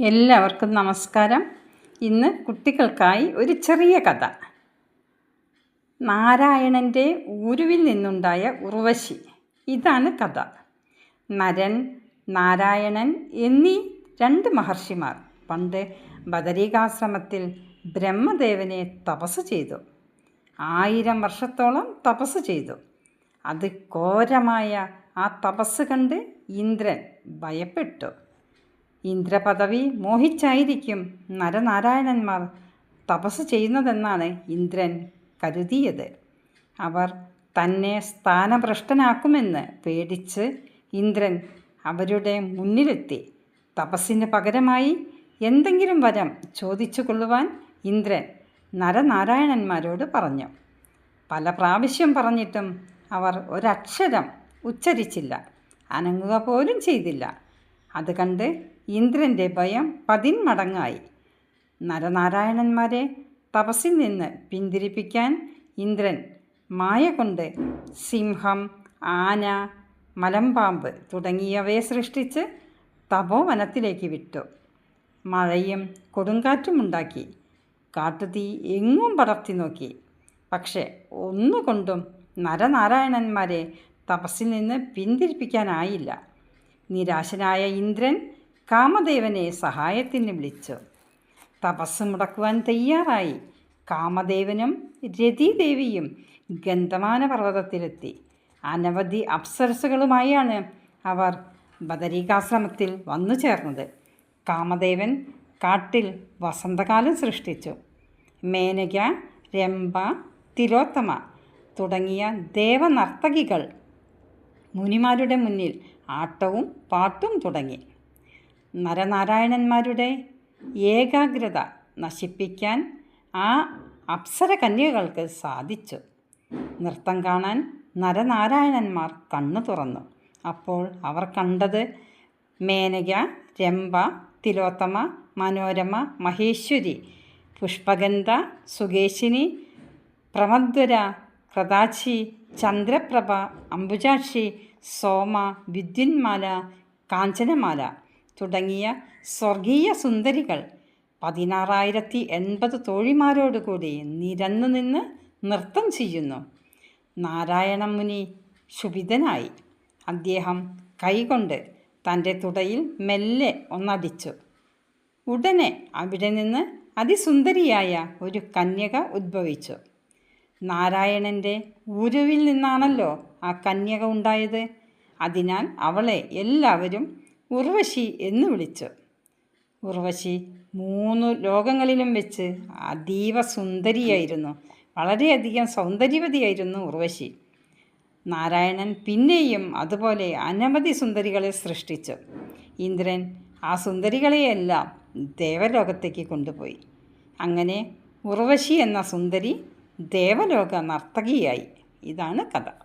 എല്ലാവർക്കും നമസ്കാരം. ഇന്ന് കുട്ടികൾക്കായി ഒരു ചെറിയ കഥ. നാരായണന്റെ ഊരുവിൽ നിന്നുണ്ടായ ഉർവശി. ഇതാണ് കഥ. നരൻ നാരായണൻ എന്നീ രണ്ട് മഹർഷിമാർ പണ്ട് ബദരികാശ്രമത്തിൽ ബ്രഹ്മദേവനെ തപസ് ചെയ്തു. ആയിരം വർഷത്തോളം തപസ് ചെയ്തു. അത് ഘോരമായ ആ തപസ് കണ്ട് ഇന്ദ്രൻ ഭയപ്പെട്ടു. ഇന്ദ്രപദവി മോഹിച്ചായിരിക്കും നരനാരായണന്മാർ തപസ് ചെയ്യുന്നതെന്നാണ് ഇന്ദ്രൻ കരുതിയത്. അവർ തന്നെ സ്ഥാനഭ്രഷ്ടനാക്കുമെന്ന് പേടിച്ച് ഇന്ദ്രൻ അവരുടെ മുന്നിലെത്തി. തപസ്സിന് പകരമായി എന്തെങ്കിലും വരം ചോദിച്ചു കൊള്ളുവാൻ ഇന്ദ്രൻ നരനാരായണന്മാരോട് പറഞ്ഞു. പല പ്രാവശ്യം പറഞ്ഞിട്ടും അവർ ഒരക്ഷരം ഉച്ചരിച്ചില്ല. അനങ്ങുക പോലും ചെയ്തില്ല. അത് കണ്ട് ഇന്ദ്രന്റെ ഭയം പതിന്മടങ്ങായി. നരനാരായണന്മാരെ തപസ്സിൽ നിന്ന് പിന്തിരിപ്പിക്കാൻ ഇന്ദ്രൻ മായ കൊണ്ട് സിംഹം ആന മലമ്പാമ്പ് തുടങ്ങിയവയെ സൃഷ്ടിച്ച് തപോവനത്തിലേക്ക് വിട്ടു. മഴയും കൊടുങ്കാറ്റുമുണ്ടാക്കി കാട്ടുതീ എങ്ങും പടർത്തി നോക്കി. പക്ഷേ ഒന്നുകൊണ്ടും നരനാരായണന്മാരെ തപസ്സിൽ നിന്ന് പിന്തിരിപ്പിക്കാനായില്ല. നിരാശനായ ഇന്ദ്രൻ കാമദേവനെ സഹായത്തിന് വിളിച്ചു. തപസ് മുടക്കുവാൻ തയ്യാറായി. കാമദേവനും രതിദേവിയും ഗന്ധമാന പർവതത്തിലെത്തി അനവധി അപ്സരസുകളുമായാണ് അവർ ബദരീകാശ്രമത്തിൽ വന്നു ചേർന്നത്. കാമദേവൻ കാട്ടിൽ വസന്തകാലം സൃഷ്ടിച്ചു. മേനക രംഭ തിലോത്തമ തുടങ്ങിയ ദേവനർത്തകികൾ മുനിമാരുടെ മുന്നിൽ ആട്ടവും പാട്ടും തുടങ്ങി. നരനാരായണന്മാരുടെ ഏകാഗ്രത നശിപ്പിക്കാൻ ആ അപ്സര കന്യകൾക്ക് സാധിച്ചു. നൃത്തം കാണാൻ നരനാരായണന്മാർ കണ്ണു തുറന്നു. അപ്പോൾ അവർ കണ്ടത് മേനക രംഭ തിലോത്തമ മനോരമ മഹേശ്വരി പുഷ്പഗന്ധ സുകേശിനി പ്രമദ്വര കൃതാക്ഷി ചന്ദ്രപ്രഭ അംബുജാക്ഷി സോമ വിദ്യുന്മാല കാഞ്ചനമാല തുടങ്ങിയ സ്വർഗീയ സുന്ദരികൾ പതിനാറായിരത്തി എൺപത് തോഴിമാരോടുകൂടി നിരന്നു നിന്ന് നൃത്തം ചെയ്യുന്നു. നാരായണ മുനി ശുഭിതനായി. അദ്ദേഹം കൈകൊണ്ട് തന്റെ തുടയിൽ മെല്ലെ ഒന്നടിച്ചു. ഉടനെ അവിടെ നിന്ന് അതിസുന്ദരിയായ ഒരു കന്യക ഉദ്ഭവിച്ചു നാരായണന്റെ ഉരുവിൽ നിന്നാണല്ലോ ആ കന്യക ഉണ്ടായത്. അതിനാൽ അവളെ എല്ലാവരും ഉർവശി എന്ന് വിളിച്ചു. ഉർവശി മൂന്ന് ലോകങ്ങളിലും വെച്ച് അതീവ സുന്ദരിയായിരുന്നു. വളരെയധികം സൗന്ദര്യവതിയായിരുന്നു ഉർവശി. നാരായണൻ പിന്നെയും അതുപോലെ അനവധി സുന്ദരികളെ സൃഷ്ടിച്ചു. ഇന്ദ്രൻ ആ സുന്ദരികളെയെല്ലാം ദേവലോകത്തേക്ക് കൊണ്ടുപോയി. അങ്ങനെ ഉർവശി എന്ന സുന്ദരി ദേവലോക നർത്തകിയായി. ഇതാണ് കഥ.